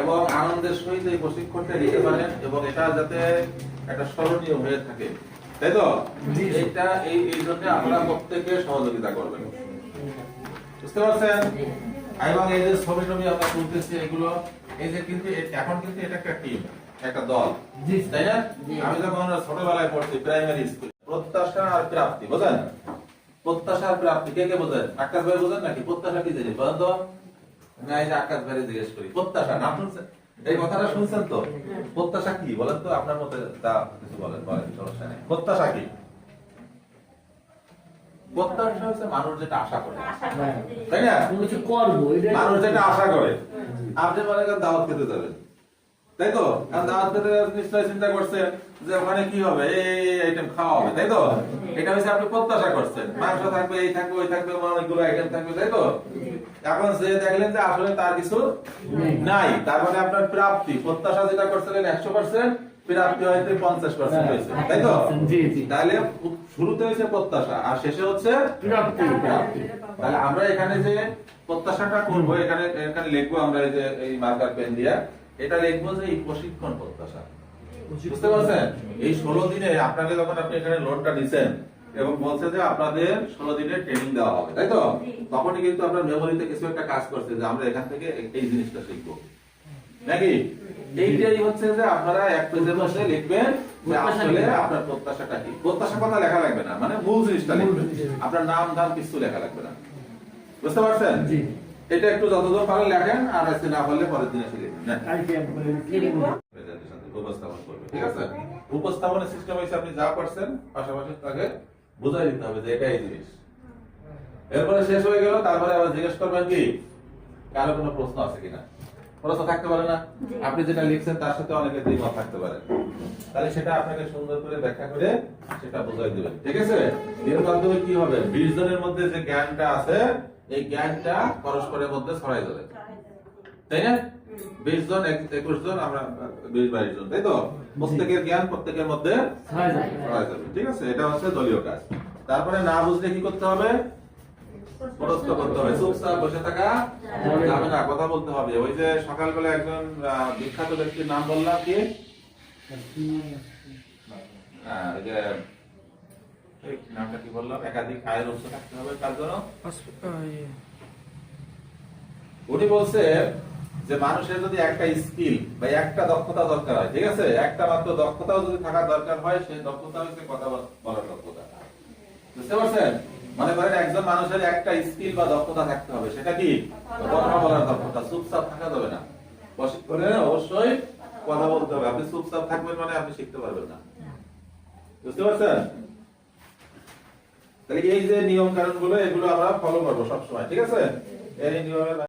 এবং আনন্দের সহিত এই প্রশিক্ষণটা নিতে পারেন এবং এটা যাতে একটা স্মরণীয় হয়ে থাকে। তাই তো। এইটা এই এই জন্য আমরা প্রত্যেকে সহযোগিতা করবেন। বুঝতে পারছেন? এবং এই যে ছবি টবি আমরা তুলতেছি এগুলো এই যে কিন্তু এখন কিন্তু এটা একটা টিম একটা দল। তাই না? আমি যখন ছোটবেলায় পড়ছি প্রাইমারি স্কুল প্রত্যাশা আর প্রাপ্তি বোঝেন? প্রত্যাশা আর প্রাপ্তি কে কে বোঝেন? আকাশ ভাই বোঝেন নাকি? প্রত্যাশা কি জানি? বলেন তো। না আকাশ ভাই জিজ্ঞেস করি প্রত্যাশা না শুনছেন এই কথাটা শুনছেন তো? প্রত্যাশা কি? বলেন তো আপনার মতে তা কিছু বলেন বলেন সমস্যা নেই। প্রত্যাশা কি? প্রত্যাশা হচ্ছে মানুষ যেটা আশা করে। তাই না? মানুষ যেটা আশা করে। আপনি মনে করেন দাওয়াত খেতে যাবেন। তাই তো? কারণ দাওয়াত খেতে চিন্তা করছেন যে ওখানে কি হবে? এই আইটেম খাওয়া হবে তাই তো? এটা হচ্ছে আপনি প্রত্যাশা করছেন। মাংস থাকবে এই থাকবে ওই থাকবে অনেকগুলো আইটেম থাকবে তাই তো? এখন যে দেখলেন যে আসলে তার কিছু নাই। তার মানে আপনার প্রাপ্তি প্রত্যাশা যেটা করছিলেন একশো পার্সেন্ট প্রাপ্তি হয়তো পঞ্চাশ পার্সেন্ট হয়েছে তাই তো? জি জি। তাহলে শুরুতে হয়েছে প্রত্যাশা আর শেষে হচ্ছে প্রাপ্তি প্রাপ্তি। তাহলে আমরা এখানে যে প্রত্যাশাটা করব এখানে এখানে লিখব আমরা এই যে এই মার্কার পেন দিয়ে। এটা লিখব যে এই প্রশিক্ষণ প্রত্যাশা। বুঝতে পারছেন? এই ষোলো দিনে আপনাকে যখন আপনি এখানে লোনটা নিছেন এবং বলছে যে আপনাদের ষোলো দিনের ট্রেনিং দেওয়া হবে তাই তো? তখনই কিন্তু আপনার মেমোরিতে কিছু একটা কাজ করছে যে আমরা এখান থেকে এই- জিনিসটা শিখব। নাকি? এইটাই হচ্ছে যে আপনারা এক পেজের মধ্যে লিখবেন আসলে আপনার প্রত্যাশাটা কি? প্রত্যাশা কথা লেখা লাগবে না মানে মূল জিনিসটা লিখবেন। আপনার নাম দাম কিছু লেখা লাগবে না। বুঝতে পারছেন? জি। এটা একটু যতদূর পারেন লেখেন আর আজকে না পারলে পরের দিনে এসে লিখবেন। উপস্থাপন করবে ঠিক আছে? উপস্থাপনের সিস্টেম হইছে আপনি যা পারছেন পাশাপাশি তাকে বুঝাই দিতে হবে যে এটা এই জিনিস। এরপরে শেষ হয়ে গেল তারপরে আবার জিজ্ঞেস করবেন কি কারও কোনো প্রশ্ন আছে কিনা? প্রশ্ন থাকতে পারে না? আপনি যেটা লিখছেন তার সাথে অনেকের দ্বিমত থাকতে পারে। তাহলে সেটা আপনাকে সুন্দর করে ব্যাখ্যা করে সেটা বোঝাই দিবেন ঠিক আছে? এর মাধ্যমে কি হবে? বিশ জনের মধ্যে যে জ্ঞানটা আছে এই জ্ঞানটা পরস্পরের মধ্যে ছড়াই যাবে তাই না? বিশ জন একুশ জন আমরা বিশ বাইশ জন তাই তো? প্রত্যেকের জ্ঞান প্রত্যেকের মধ্যে ছড়াই যাবে। ঠিক আছে? এটা হচ্ছে দলীয় কাজ। তারপরে না বুঝলে কি করতে হবে? পরস্ত করতে হবে। চুপচাপ বসে থাকা যাবে না কথা বলতে হবে। ওই যে সকালবেলা একজন আহ, বিখ্যাত ব্যক্তির নাম বললাম কি? হ্যাঁ, ওই যে এই নামটা কি বললাম? একাধিক আয়ের উৎস থাকতে হবে, তার জন্য। উনি বলছে যে মানুষের যদি একটা স্কিল বা একটা দক্ষতা দরকার হয়, ঠিক আছে? একটা মাত্র দক্ষতাও যদি থাকা দরকার হয়, সেই দক্ষতা হচ্ছে কথা বলার দক্ষতা। বুঝতে পারছেন? মনে করেন একজন মানুষের একটা স্কিল বা দক্ষতা থাকতে হবে, সেটা কি? কথা বলার দক্ষতা। চুপচাপ থাকা যাবে না। প্রশিক্ষণে অবশ্যই কথা বলতে হবে। আপনি চুপচাপ থাকবেন মানে আপনি শিখতে পারবেন না। বুঝতে পারছেন? তাহলে এই যে নিয়ম কানুনগুলো এগুলো আমরা ফলো করব সবসময়, ঠিক আছে? এই নিয়মের